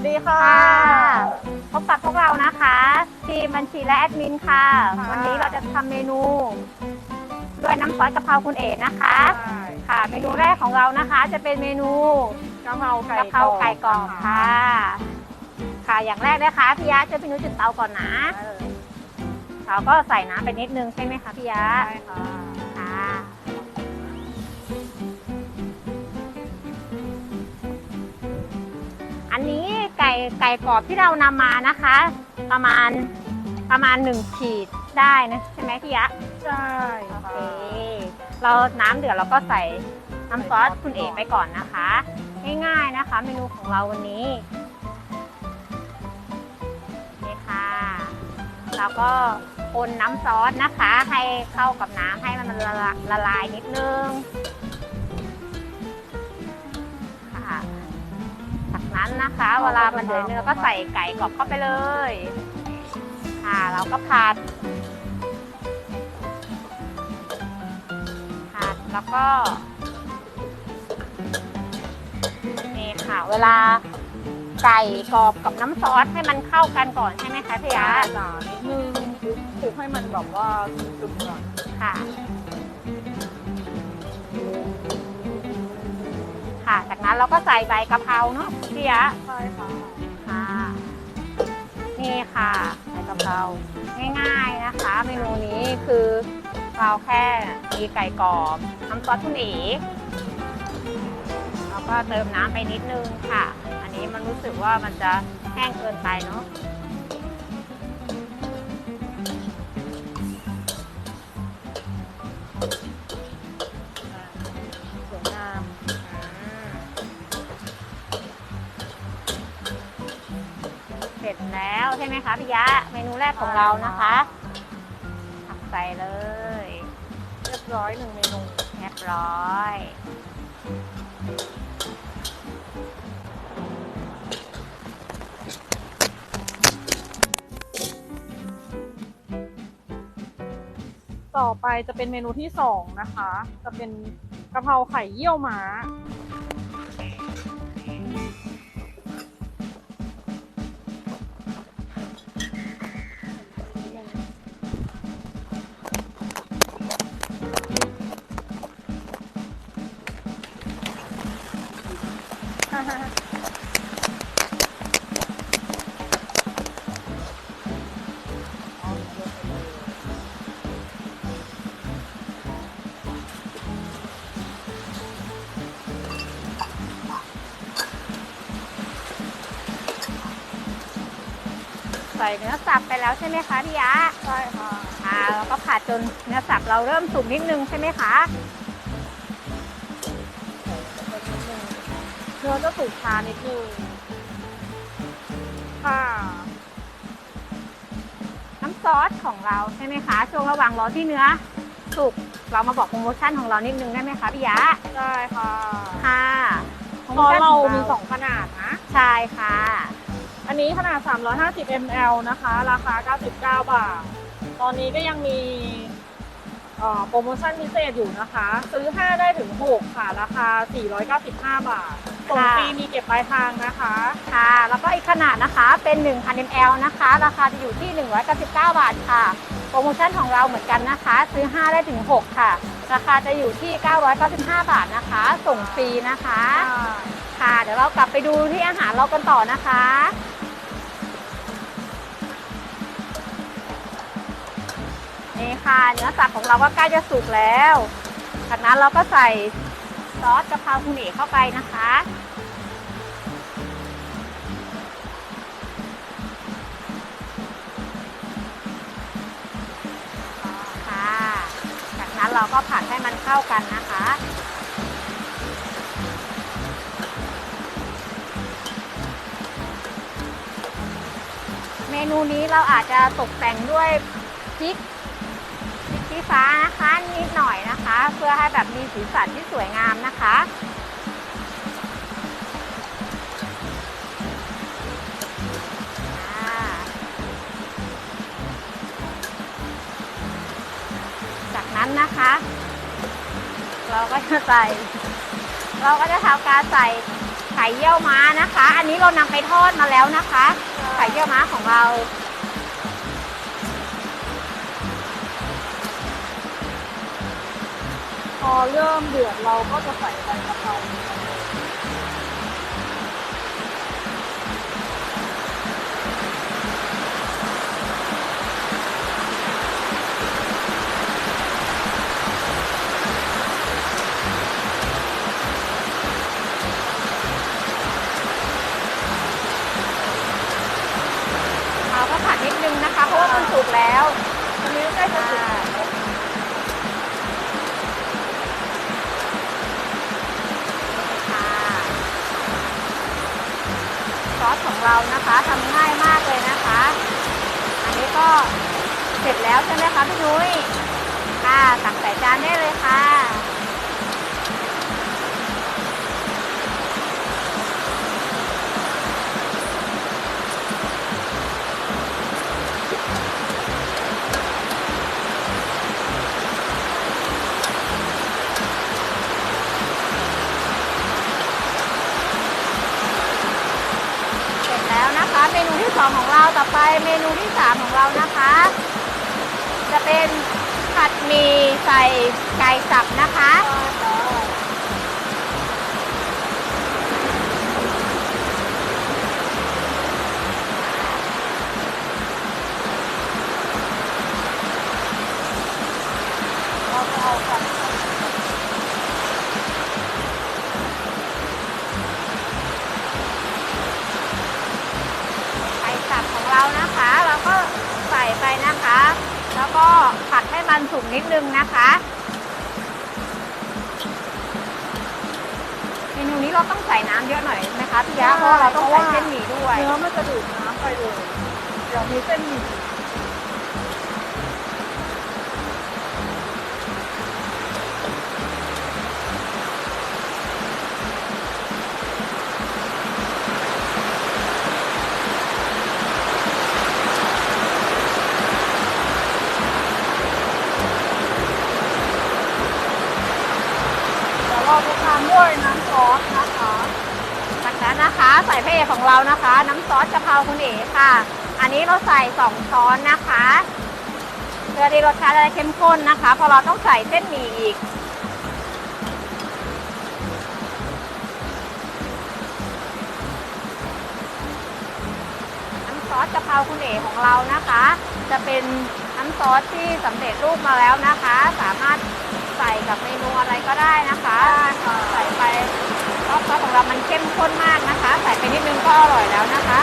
วัสดีค่ะค่ะ พบกับพวกเรานะคะทีมบัญชีและแอดมินค่ะ ค่ะ วันนี้เราจะทำเมนู ด้วยน้ำซอสกะเพราคุณเอกนะคะ ใช่ค่ะ เมนูแรกของเรานะคะ จะเป็นเมนูกะเพราไก่กะเพราไก่กรอบนค่ะ ค่ะอย่างแรกนะคะพี่ยะจะพี่นุ้ยจุดเตาก่อนนะได้เลยเราก็ใส่น้ำไปนิดนึงใช่ไหมคะพี่ยะใช่ค่ะค่ะอันนี้ไก่ไก่กรอบที่เรานำมานะคะ ประมาณประมาณหนึ่งขีดได้นะใช่ไหมพี่ยะใช่โอค่ะเคเราน้ำเดือดเราก็ใส่น้ำซอสคุณเอกไปก่อนนะคะ ง่ายๆนะคะ เมนูของเราวันนี้นี่ค่ะแล้วก็คนน้ำซอสนะคะ ให้เข้ากับน้ำให้มันละลาละลายนิดนึง นั้นนะคะ เวลามันเดือดเราก็ใส่ไก่กรอบเข้าไปเลยค่ะเราก็ผัดผัดแล้วก็นี่ค่ะ เวลาไก่กรอบกับน้ำซอสให้มันเข้ากันก่อนใช่ไหมคะพี่ใช่ยะจ้านิดนึงคลุกให้มันแบบว่าซึมๆก่อนค่ะ ค่ะจากนั้นเราก็ใส่ใบกะเพราเนาะพี่ยะใช่ค่ะค่ะนี่ค่ะใบกะเพราง่ายๆนะคะ เมนูนี้คือเราแค่มีไก่กรอบน้ำซอสคุณเอ๋แล้วก็เติมน้ำไปนิดนึงค่ะ อันนี้มันรู้สึกว่ามันจะแห้งเกินไปเนาะ ใช่ไหมคะพี่ยะ เมนูแรกของเรานะคะตักใส่เลย เรียบร้อยหนึ่งเมนูเรียบร้อยต่อไปจะเป็นเมนูที่สองนะคะ จะเป็นกะเพราไข่เยี่ยวม้า ใส่เนื้อสับไปแล้วใช่ไหมคะพี่ยะใช่ค่ะค่ะแล้วก็ผัดจนเนื้อสับเราเริ่มสุกนิดนึงใช่ไหมคะเนื้อจะสุกช้านิดนึงค่ะน้ำซอสของเราใช่ไหมคะ ช่วงระหว่างรอที่เนื้อสุกเรามาบอกโปรโมชั่นของเรานิดนึงได้ไหมคะพี่ยะได้ค่ะค่ะโปโมตอนชั่นเราขงมีสองขนาดนะ ใช่ค่ะ อันนี้ขนาด 350 ml นะคะ ราคา 99 บาท ตอนนี้ก็ยังมีเอ่อโปรโมชั่นพิเศษอยู่นะคะ ซื้อ 5 ได้ถึง 6 ค่ะ ราคา 495 บาทส่งค่ะฟรีมีเก็บปลายทางนะคะ ค่ะ แล้วก็อีกขนาดนะคะเป็น 1,000 ml นะคะ ราคาจะอยู่ที่ 199 บาทค่ะ โปรโมชั่นของเราเหมือนกันนะคะ ซื้อ 5 ได้ถึง 6 ค่ะ ราคาจะอยู่ที่ 995 บาทนะคะ ส่งฟรีนะคะ ค่ะ เดี๋ยวเรากลับไปดูที่อาหารเรากันต่อนะคะ นี่ค่ะ เนื้อสับของเราก็ใกล้จะสุกแล้ว จากนั้นเราก็ใส่ซอสกะเพราคุณเอกเข้าไปนะคะ ค่ะ จากนั้นเราก็ผัดให้มันเข้ากันนะคะเมนูนี้เราอาจจะตกแต่งด้วย ฟ้านะคะนิดหน่อยนะคะ เพื่อให้แบบมีสีสันที่สวยงามนะคะจากนั้นนะคะ เราก็จะใส่ เราก็จะทำการใส่ไข่ข่เยี่ยวม้านะคะ อันนี้เรานำไปทอดมาแล้วนะคะ ไข่เยี่ยวม้าของเรา พอเริ่มเดือดเราก็จะใส่ใบกะเพรา เรานะคะทำง่ายมากเลยนะคะ อันนี้ก็เสร็จแล้วใช่ไหมคะพี่นุ้ยค่ะตักใส่จานได้เลยค่ะาวต่อไปเมนูที่สามของเรานะคะ จะเป็นผัดหมี่ใส่ไก่สับนะคะ นะคะ เราก็ใส่ไปนะคะ แล้วก็ผัดให้มันสุกนิดนึงนะคะเมนูนี้เราต้องใส่น้ำเยอะหน่อยไหมคะพี่ยะเพราะเราต้องใส่เส้นหมี่ด้วย เนื้อมันจะดูดน้ำไปเลยเดี๋ยวมีเส้นหมี่ ใส่พระเอกของเรานะคะ น้ำซอสกะเพราคุณเอ๋ค่ะ อันนี้เราใส่สองช้อนนะคะเพื่อที่รสชาติจะได้เข้มข้นนะคะเพอเราต้องใส่เส้นหมี่อีก น้ำซอสกะเพราคุณเอ๋ของเรานะคะ จะเป็นน้ำซอสที่สำเร็จรูปมาแล้วนะคะ สามารถใส่กับเมนูอะไรก็ได้นะคะ ใส่ไป ซอสซอสของเรามันเข้มข้นมากนะคะ ใส่ไปนิดนึงก็อร่อยแล้วนะคะ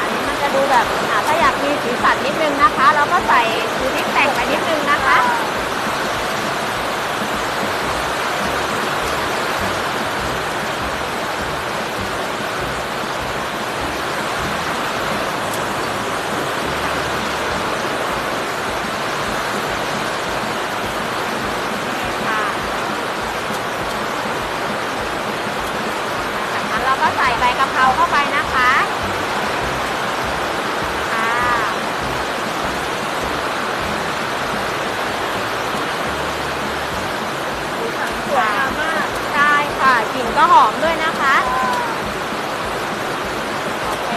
อันนี้มันจะดูแบบถ้าอยากมีสีสันนิดนึงนะคะ เราก็ใส่ซูนิกแต่งไปนิดนึงนะคะ ค่ะจา กนั้นเราก็ใส่ใบกะเพราเข้าไปนะคะค่ะสีสันสวยงามมากใช่ค่ะกลิ่นก็หอมด้วยนะคะโอเค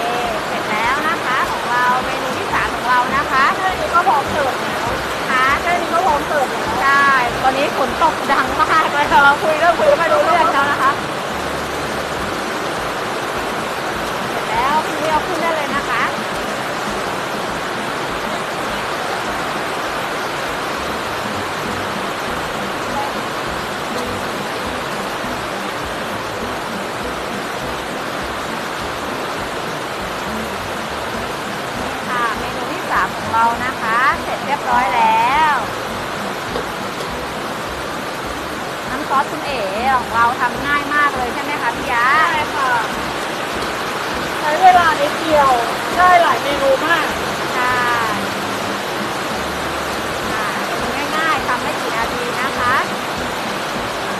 เสร็จแล้วนะคะของเราเมนูที่สามของเรานะคะแค่นี้ก็พร้อมเสิร์ฟแล้วค่ะแค่นี้ก็พร้อมเสิร์ฟแล้วใช่ตอนนี้ฝนตกดังมากเลยค่ะเราคุยเริ่มคุยไม่รู้เรื่องแล้วนะคะ เสร็จ แล้วพี่ ช้เวลานิดเดียวได้หลายเมนูมาก ใช่ค่ะเมนูง่ายๆทำไม่กี่นาทีนะคะ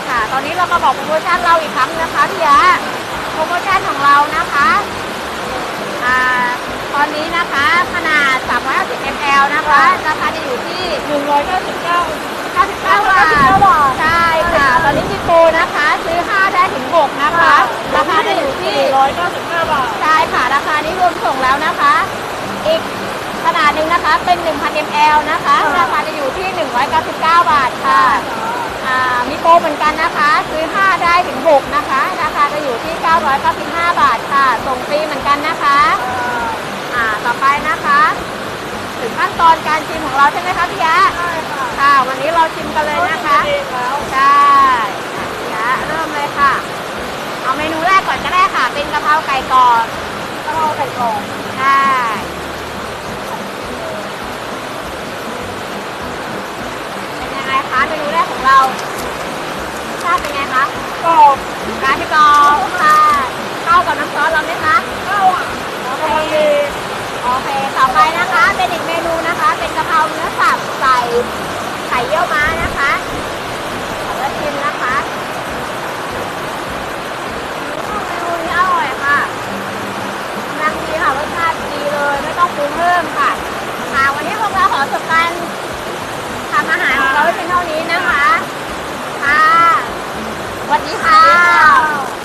ค่ะ ตอนนี้เรามาบอกโปรโมชั่นเราอีกครั้งนะคะพี่ยะโปรโมชั่นของเรานะคะอ่าตอนนี้นะคะขนาด 350 ml ml นะคะราคาจะอยู่ที่ 199 99 บาท 99บาท ใช่ค่ะ ตอนนี้มีโปรนะคะ ซื้อ 5 ได้ถึง 6 นะคะ ราคาจะอยู่ที่495 บาท ใช่ค่ะ ราคานี้รวมส่งแล้วนะคะ อีกขนาดหนึ่งนะคะเป็น 1,000 ml นะคะค่ะราคาจะอยู่ที่ 199 บาทค่ะอ่ามีโปรเหมือนกันนะคะ ซื้อ 5 ได้ถึง 6 นะคะ ราคาจะอยู่ที่ 995 บาทค่ะ ส่งฟรีเหมือนกันนะคะอ่าต่อไปนะคะ ถึงขั้นตอนการชิมของเราใช่ไหมคะพี่ยะใช่ค่ะค่ะ วันนี้เราชิมกันเลยนะคะเองแล้วได้อะพี่ยะเริ่มเลยค่ะ เอาเมนูแรกก่อนก็ได้ค่ะ เป็นกะเพราไก่กรอบกะเพราไก่กรอบใช่เป็นยังไงคะเมนูแรกของเราชาติเป็นไงคะกรอบร้านที่กรอบค่ะเข้ากับน้ำซอสเราไหมคะเข้าอะกำลังดีโอเคต่อไปนะคะ เป็นอีกเมนูนะคะ เป็นกะเพราเนื้อสับใส่ไข่เยี่ยวม้านะคะ วันนี้พวกเราขอจบการทำอาหารของเราไว้เพียงเท่านี้นะคะ ค่ะสวัสดีค่ะ